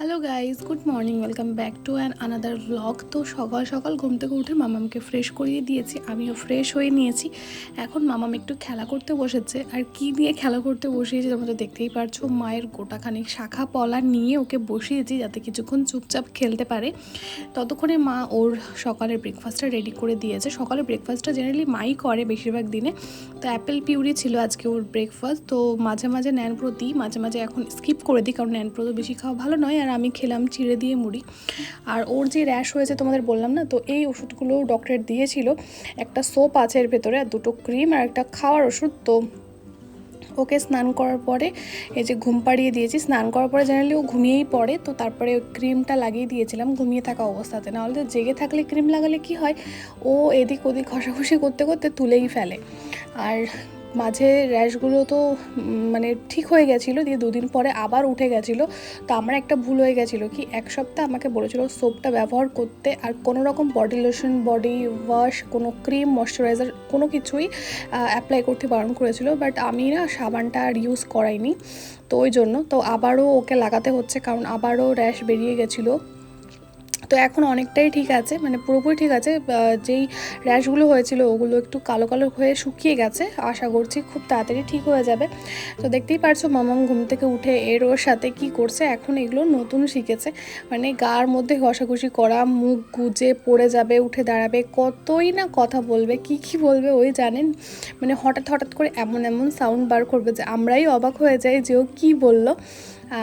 Hello guys good morning welcome back to an another vlog তো সকাল সকাল ঘুম থেকে উঠে মামামকে ফ্রেশ করিয়ে দিয়েছি। আমিও ফ্রেশ হয়ে নিয়েছি। এখন মামাম একটু খেলা করতে বসেছে। আর কি দিয়ে খেলা করতে বসিয়েছে তোমরা তো দেখতেই পারছ, মায়ের গোটাখানিক শাখা পলা নিয়ে ওকে বসিয়েছি যাতে কিছুক্ষণ চুপচাপ খেলতে পারে। ততক্ষণে মা ওর সকালের ব্রেকফাস্টটা রেডি করে দিয়েছে। সকালের ব্রেকফাস্টটা জেনারেলি মাই করে বেশিরভাগ দিনে। তো অ্যাপেল পিউরি ছিল আজকে ওর ব্রেকফাস্ট তো মাঝে মাঝে ন্যানপ্রো দিই মাঝে মাঝে এখন স্কিপ করে দিই, কারণ ন্যানপ্রো তো বেশি খাওয়া ভালো নয়। আর আমি খেলাম চিড়ে দিয়ে মুড়ি। আর ওর যে র্যাশ হয়েছে তোমাদের বললাম না, তো এই ওষুধগুলো ডক্টর দিয়েছিল। একটা সোপ আছে এর ভেতরে আর দুটো ক্রিম আর একটা খাওয়ার ওষুধ। তো ওকে স্নান করার পরে এই যে ঘুম পাড়িয়ে দিয়েছি, স্নান করার পরে জেনারেলি ও ঘুমিয়েই পড়ে। তো তারপরে ওই ক্রিমটা লাগিয়ে দিয়েছিলাম, ঘুমিয়ে থাকা অবস্থাতে। নাহলে তো জেগে থাকলে ক্রিম লাগালে কি হয়? ও এদিক ওদিক ঘষাঘষি করতে করতে তুলেই ফেলে। আর মাঝে র্যাশগুলো তো মানে ঠিক হয়ে গেছিল, দিয়ে দুদিন পরে আবার উঠে গেছিল। তো আমার একটা ভুল হয়ে গেছিল কি, এক সপ্তাহ আমাকে বলেছিল সোপটা ব্যবহার করতে, আর কোনো রকম বডি লোশন বডি ওয়াশ কোনো ক্রিম ময়শ্চারাইজার কোনো কিছুই অ্যাপ্লাই করতে বারণ করেছিল। বাট আমি না সাবানটা আর ইউজ করাইনি, তো ওই জন্য। তো আবারও ওকে লাগাতে হচ্ছে, কারণ আবারও র্যাশ বেরিয়ে গেছিল। তো এখন অনেকটাই ঠিক আছে মানে পুরোপুরি ঠিক আছে। যেই র্যাশগুলো হয়েছিল ওগুলো একটু কালো কালো হয়ে শুকিয়ে গেছে। আশা করছি খুব তাড়াতাড়ি ঠিক হয়ে যাবে। তো দেখতেই পারছ মামাম ঘুম থেকে উঠে এর ওর সাথে কি করছে, এখন এগুলো নতুন শিখেছে। মানে গার মধ্যে ঘষাঘষি করা, মুখ গুজে পড়ে যাবে, উঠে দাঁড়াবে, কতই না কথা বলবে, কি কি বলবে ওই জানেন? মানে হঠাৎ হঠাৎ করে এমন এমন সাউন্ড বার করবে যে আমরাই অবাক হয়ে যাই যে ও কী বলল।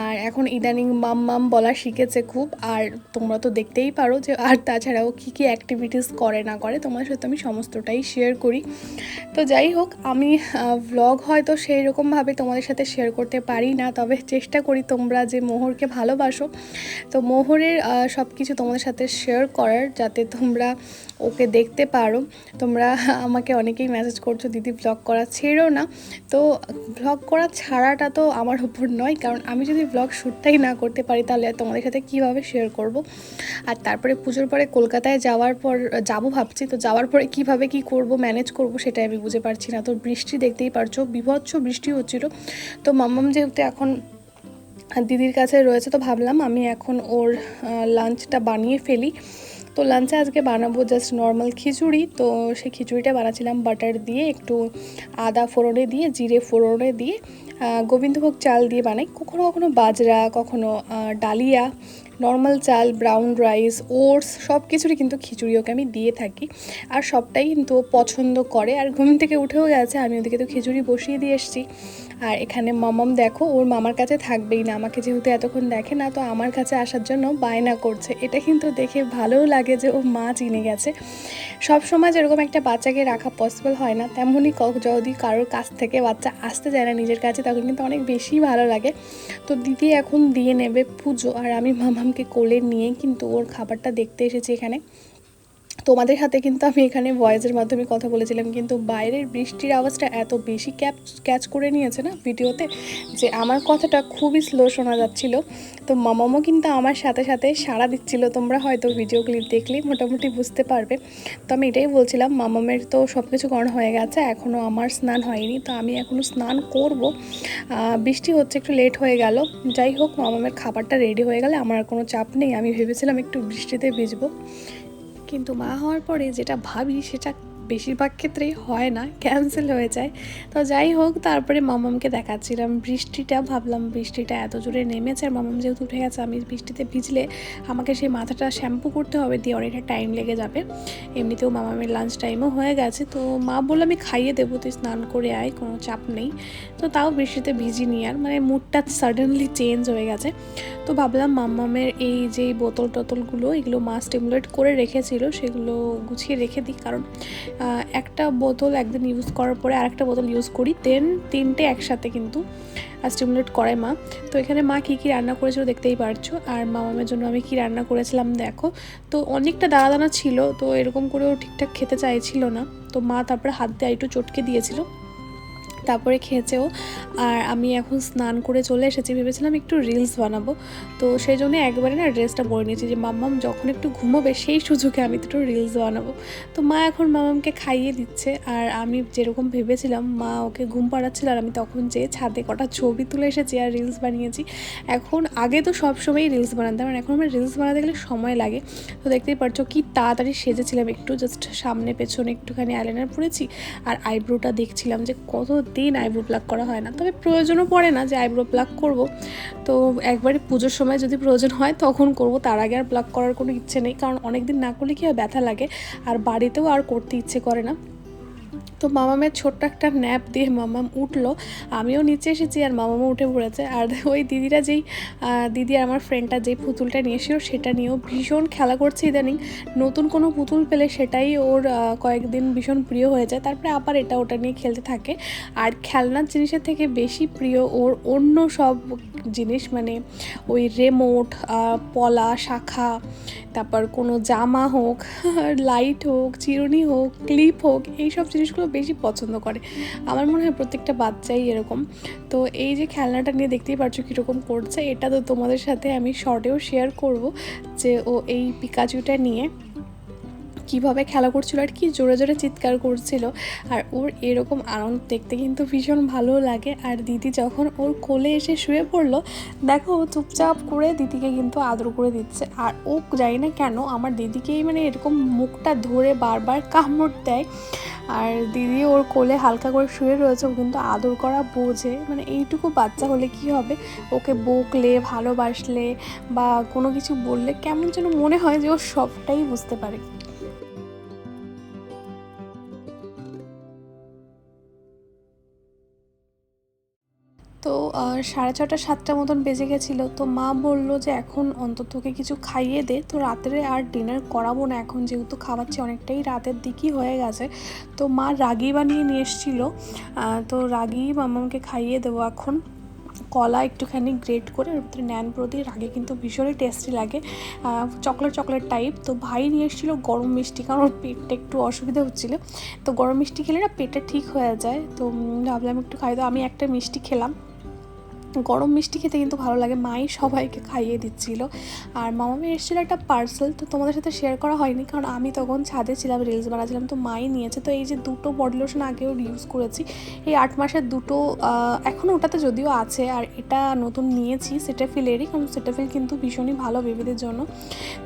আর এখন ইদানিং মাম মাম বলা শিখেছে খুব, আর তোমরা তো দেখতেই পারো যে আর তাছাড়াও কী কী অ্যাক্টিভিটিস করে না করে, তোমার সাথে আমি সমস্তটাই শেয়ার করি। তো যাই হোক, আমি ব্লগ হয়তো সেই রকমভাবে তোমাদের সাথে শেয়ার করতে পারি না, তবে চেষ্টা করি তোমরা যে মোহরকে ভালোবাসো। তো মোহরের সব কিছু তোমাদের সাথে শেয়ার করার, যাতে তোমরা ওকে দেখতে পারো। তোমরা আমাকে অনেকেই মেসেজ করছ, দিদি ব্লগ করা ছেড়ো না। তো ব্লগ করা ছাড়াটা তো আমার উপর নয়, কারণ আমি যদি ব্লগ শ্যুটটাই না করতে পারি, তাহলে তোমাদের সাথে কীভাবে শেয়ার করব? আর তারপরে পুজোর পরে কলকাতায় যাওয়ার পর যাব ভাবছি। তো যাওয়ার পরে কীভাবে কি করব ম্যানেজ করব সেটাই আমি বুঝে পারছি না। তো বৃষ্টি দেখতেই পারছ, বিভৎস বৃষ্টি হচ্ছিল। তো মাম্মাম যেহেতু এখন দিদির কাছে রয়েছে, তো ভাবলাম আমি এখন ওর লাঞ্চটা বানিয়ে ফেলি। তো লাঞ্চে আজকে বানাবো জাস্ট নর্মাল খিচুড়ি। তো সেই খিচুড়িটা বানাচ্ছিলাম বাটার দিয়ে, একটু আদা ফোড়নে দিয়ে, জিরে ফোড়নে দিয়ে গোবিন্দভোগ চাল দিয়ে বানাই। কখনো কখনো বাজরা, কখনো ডালিয়া নর্মাল চাল ব্রাউন রাইস ওটস সব কিছুরই কিন্তু খিচুড়ি ওকে আমি দিয়ে থাকি। আর সবটাই কিন্তু পছন্দ করে। আর ঘুম থেকে উঠেও গেছে, আমি ওদিকে তো খিচুড়ি বসিয়ে দিয়ে এসেছি। আর এখানে মামাম, দেখো, ওর মামার কাছে থাকবেই না। আমাকে যেহেতু এতক্ষণ দেখে না, তো আমার কাছে আসার জন্য বায়না করছে। এটা কিন্তু দেখে ভালোও লাগে যে ও মা চিনে গেছে। সব সময় যেরকম একটা বাচ্চাকে রাখা পসিবল হয় না, তেমনই কক যদি কারোর কাছ থেকে বাচ্চা আসতে চায় না নিজের কাছে, তখন কিন্তু অনেক বেশি ভালো লাগে। তো দিদি এখন দিয়ে নেবে পুজো। আর আমি মামামকে কোলে নিয়ে কিন্তু ওর খাবারটা দেখতে এসেছে এখানে। তোমাদের সাথে কিন্তু আমি এখানে ভয়েসের মাধ্যমে কথা বলেছিলাম, কিন্তু বাইরের বৃষ্টির আওয়াজটা এত বেশি ক্যাপ ক্যাচ করে নিয়েছে না ভিডিওতে যে আমার কথাটা খুবই স্লো শোনা যাচ্ছিল। তো মামামও কিন্তু আমার সাথে সাথে সাড়া দিচ্ছিল, তোমরা হয়তো ভিডিও ক্লিপ দেখলেই মোটামুটি বুঝতে পারবে। তো আমি এটাই বলছিলাম, মামামের তো সব কিছু করানো হয়ে গেছে এখনও আমার স্নান হয়নি, তো আমি এখনও স্নান করব। বৃষ্টি হচ্ছে একটু লেট হয়ে গেল, যাই হোক, মামামের খাবারটা রেডি হয়ে গেলে, আমার কোনো চাপ নেই, আমি ভেবেছিলাম একটু বৃষ্টিতে ভিজবো। কিন্তু মা হওয়ার পরে যেটা ভাবি সেটা বেশিরভাগ ক্ষেত্রেই হয় না ক্যান্সেল হয়ে যায়। তো যাই হোক, তারপরে মামামকে দেখাচ্ছিলাম বৃষ্টিটা, ভাবলাম বৃষ্টিটা এত জোরে নেমেছে আর মামাম যেহেতু উঠে গেছে, আমি বৃষ্টিতে ভিজলে আমাকে সেই মাথাটা শ্যাম্পু করতে হবে, দিয়ে অনেকটা টাইম লেগে যাবে। এমনিতেও মামামের লাঞ্চ টাইমও হয়ে গেছে, তো মা বলল, আমি খাইয়ে দেবো, তুই স্নান করে আয়, কোনো চাপ নেই। তো তাও বৃষ্টিতে ভিজিনি আর মানে মুডটা সাডেনলি চেঞ্জ হয়ে গেছে। তো ভাবলাম মাম্মামের এই যে বোতল টোতলগুলো এগুলো মা স্টিমুলেট করে রেখেছিল, সেগুলো গুছিয়ে রেখে দিই, কারণ একটা বোতল একদিন ইউজ করার পরে আরেকটা বোতল ইউজ করি দেন তিনটে একসাথে কিন্তু স্টিমুলেট করে মা। তো এখানে মা কী কী রান্না করেছিল দেখতেই পারছ, আর মামামের জন্য আমি কি রান্না করেছিলাম দেখো। তো অনেকটা দানা দানা ছিল, তো এরকম করেও ঠিকঠাক খেতে চাইছিল না। তো মা তারপরে হাত দিয়ে একটু চটকে দিয়েছিল। তারপরে খেয়েছেও আর আমি এখন স্নান করে চলে এসেছি, ভেবেছিলাম একটু রিলস বানাবো। তো সেই জন্য একবারে না ড্রেসটা পরে নিয়েছি যে, মাম্মাম, যখন একটু ঘুমোবে সেই সুযোগে আমি দুটো রিলস বানাবো। তো মা এখন মামামকে খাইয়ে দিচ্ছে। আর আমি যেরকম ভেবেছিলাম, মা ওকে ঘুম পাড়াচ্ছিল আর আমি তখন যে ছাদে কটা ছবি তুলে এসেছি আর রিলস বানিয়েছি, এখন আগে তো সবসময়ই রিলস বানাতাম। আর এখন আমার রিলস বানাতে গেলে সময় লাগে। তো দেখতেই পারছ কি তাড়াতাড়ি সেজেছিলাম। একটু জাস্ট সামনে পেছনে একটুখানি আইলাইনার পরেছি। আর আইব্রোটা দেখছিলাম যে কত দিন আইব্রো প্লাক করা হয় না। তবে প্রয়োজনও পড়ে না যে আইব্রো প্লাক করব। তো একবারে পুজোর সময় যদি প্রয়োজন হয় তখন করব, তার আগে আর প্লাক করার কোনো ইচ্ছে নেই। কারণ অনেক দিন না করলে কি হয়, ব্যথা লাগে। আর বাড়িতেও আর করতে ইচ্ছে করে না। তো মামামের ছোট্ট একটা ন্যাপ দিয়ে মামাম উঠল। আমিও নিচে এসেছি আর মামামও উঠে পড়েছে। আর ওই দিদিরা যেই দিদি আর আমার ফ্রেন্ডটা যেই পুতুলটা নিয়ে এসেছিল, সেটা নিয়েও ভীষণ খেলা করছে ইদানিং। নতুন কোনো পুতুল পেলে সেটাই ওর কয়েকদিন ভীষণ প্রিয় হয়ে যায়। তারপরে আবার এটা ওটা নিয়ে খেলতে থাকে। আর খেলনার জিনিসের থেকে বেশি প্রিয় ওর অন্য সব জিনিস মানে ওই রেমোট পলা, শাখা, তারপর কোনো জামা হোক লাইট হোক, চিরুনি হোক ক্লিপ হোক এই সব জিনিসগুলো বেশি পছন্দ করে। আমার মনে হয় প্রত্যেকটা বাচ্চাই এরকম। তো এই যে খেলনাটা নিয়ে দেখতেই পারছ কীরকম করছে, এটা তো তোমাদের সাথে আমি শর্টেও শেয়ার করব যে ও এই পিকাচুটা নিয়ে কীভাবে খেলা করছিল আর কি জোরে জোরে চিৎকার করছিল। আর ওর এরকম আনন্দ দেখতে কিন্তু ভীষণ ভালো লাগে। আর দিদি যখন ওর কোলে এসে শুয়ে পড়ল, দেখো ও চুপচাপ করে দিদিকে কিন্তু আদর করে দিচ্ছে। আর ও জানি না কেন আমার দিদিকেই মানে এরকম মুখটা ধরে বারবার কামড় দেয়। আর দিদি ওর কোলে হালকা করে শুয়ে রয়েছে, ও কিন্তু আদর করা বোঝে। মানে এইটুকু বাচ্চা হলে কি হবে? ওকে বকলে, ভালোবাসলে বা কোনো কিছু বললে কেমন যেন মনে হয় যে ও সবটাই বুঝতে পারে। সাড়ে ছটা সাতটা মতন বেজে গেছিল। তো মা বলল যে, এখন অন্তত ওকে কিছু খাইয়ে দে। তো রাত্রে আর ডিনার করাবো না এখন, যেহেতু খাওয়াচ্ছি অনেকটাই রাতের দিকই হয়ে গেছে। তো মা রাগি বানিয়ে নিয়ে এসেছিল। তো রাগি মামাকে খাইয়ে দেবো এখন। কলা একটুখানি গ্রেট করে ওর ভিতরে ন্যান প্রতি রাগে কিন্তু ভীষণই টেস্টি লাগে। চকলেট চকলেট টাইপ তো ভাই নিয়ে এসেছিল গরম মিষ্টি, কারণ ওর পেটটা একটু অসুবিধা হচ্ছিল। তো গরম মিষ্টি খেলে না পেটটা ঠিক হয়ে যায়। তো ভাবলাম একটু খাই। তো আমি একটা মিষ্টি খেলাম। গরম মিষ্টি খেতে কিন্তু ভালো লাগে। মাই সবাইকে খাইয়ে দিচ্ছিল। আর মামামি এসেছিল একটা পার্সেল তো তোমাদের সাথে শেয়ার করা হয়নি, কারণ আমি তখন ছাদে ছিলাম রিলস বানাচ্ছিলাম, তো মাই নিয়েছে। তো এই যে দুটো বডি লোশন আগেও ইউজ করেছি, এই আট মাসের দুটো এখনও ওটাতে যদিও আছে। আর এটা নতুন নিয়েছি সেটাফিলেরই কারণ সেটাফিল কিন্তু ভীষণই ভালো বেবিদের জন্য।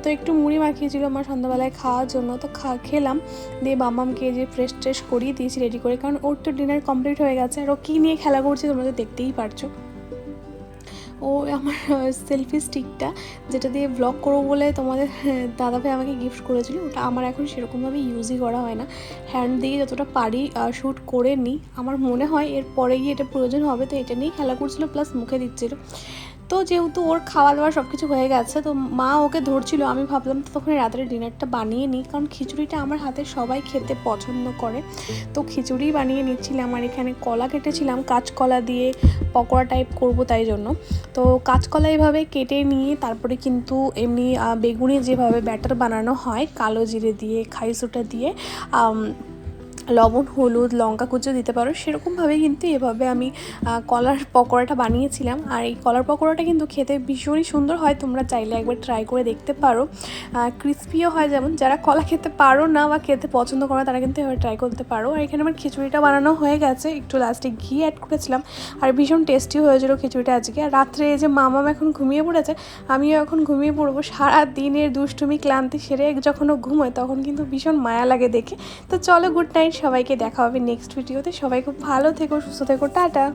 তো একটু মুড়ি মাখিয়েছিল আমার সন্ধ্যাবেলায় খাওয়ার জন্য, তো খা, খেলাম। দিয়ে মামামকে যে ফ্রেশ ট্রেশ করিয়ে দিয়েছি রেডি করে। কারণ ওর তো ডিনার কমপ্লিট হয়ে গেছে। আর ও কী নিয়ে খেলা করছে তোমরা তো দেখতেই পারছ। ও আমার সেলফি স্টিকটা যেটা দিয়ে ব্লগ করব বলে তোমাদের দাদাভাই আমাকে গিফট করেছিল, ওটা আমার এখন সেরকমভাবে ইউজই করা হয় না। হ্যান্ড দিয়ে যতটা পারি শ্যুট করে নিই। আমার মনে হয় এর পরে গিয়ে এটা প্রয়োজন হবে, তো এটা নিয়েই খেলা করছিল প্লাস মুখে দিচ্ছিল। তো যেহেতু ওর খাওয়া দাওয়া সব কিছু হয়ে গেছে, তো মা ওকে ধরছিল। আমি ভাবলাম তখন রাতের ডিনারটা বানিয়ে নিই, কারণ খিচুড়িটা আমার হাতে সবাই খেতে পছন্দ করে। তো খিচুড়ি বানিয়ে নিচ্ছিলাম আর এখানে কলা কেটেছিলাম, কাঁচকলা দিয়ে পকোড়া টাইপ করব তাই জন্য। তো কাঁচকলা এভাবে কেটে নিয়ে তারপরে কিন্তু এমনি বেগুনি যেভাবে ব্যাটার বানানো হয়, কালো জিরে দিয়ে খাইসুটা দিয়ে লবণ, হলুদ, লঙ্কা কুচো দিতে পারো। সেরকমভাবে কিন্তু এভাবে আমি কলার পকোড়াটা বানিয়েছিলাম। আর এই কলার পকোড়াটা কিন্তু খেতে ভীষণই সুন্দর হয়। তোমরা চাইলে একবার ট্রাই করে দেখতে পারো। ক্রিস্পিও হয় যেমন, যারা কলা খেতে পারো না বা খেতে পছন্দ করো তারা কিন্তু এভাবে ট্রাই করতে পারো। আর এখানে আমার খিচুড়িটা বানানো হয়ে গেছে। একটু লাস্টে ঘি অ্যাড করেছিলাম। আর ভীষণ টেস্টি হয়েছিল খিচুড়িটা আজকে। আর রাত্রে এই যে মামাম এখন ঘুমিয়ে পড়েছে, আমিও এখন ঘুমিয়ে পড়ব। সারা দিনের দুষ্টুমি, ক্লান্তি সেরে যখন ঘুমোয়, তখন কিন্তু ভীষণ মায়া লাগে দেখে। তো চলো গুড নাইট সবাইকে দেখা হবে নেক্সট ভিডিওতে সবাই খুব ভালো থেকো সুস্থ থেকো টাটা।